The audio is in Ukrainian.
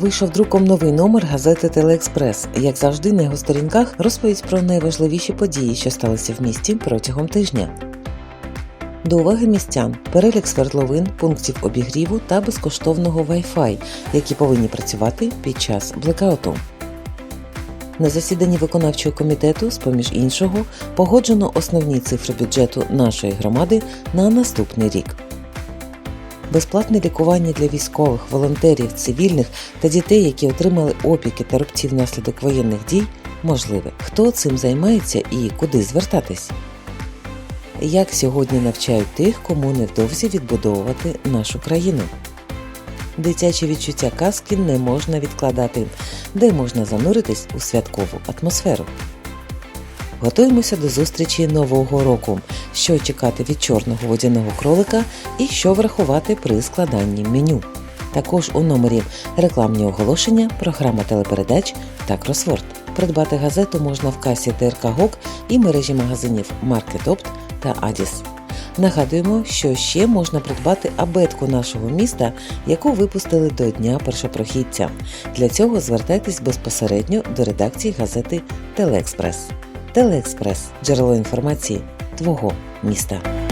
Вийшов друком новий номер газети Телеекспрес. Як завжди, на його сторінках розповідь про найважливіші події, що сталися в місті протягом тижня. До уваги містян перелік свердловин, пунктів обігріву та безкоштовного Wi-Fi, які повинні працювати під час блекауту. На засіданні виконавчого комітету, з поміж іншого, погоджено основні цифри бюджету нашої громади на наступний рік. Безплатне лікування для військових, волонтерів, цивільних та дітей, які отримали опіки та рубці внаслідок воєнних дій, можливе. Хто цим займається і куди звертатись? Як сьогодні навчають тих, кому невдовзі відбудовувати нашу країну? Дитячі відчуття казки не можна відкладати, де можна зануритись у святкову атмосферу. Готуємося до зустрічі нового року. Що чекати від чорного водяного кролика і що врахувати при складанні меню. Також у номері рекламні оголошення, програма телепередач та кросворд. Придбати газету можна в касі ТРК ГОК і мережі магазинів Маркет Опт та Адіс. Нагадуємо, що ще можна придбати абетку нашого міста, яку випустили до Дня першопрохідця. Для цього звертайтесь безпосередньо до редакції газети Телеекспрес. Телеекспрес джерело інформації твого міста.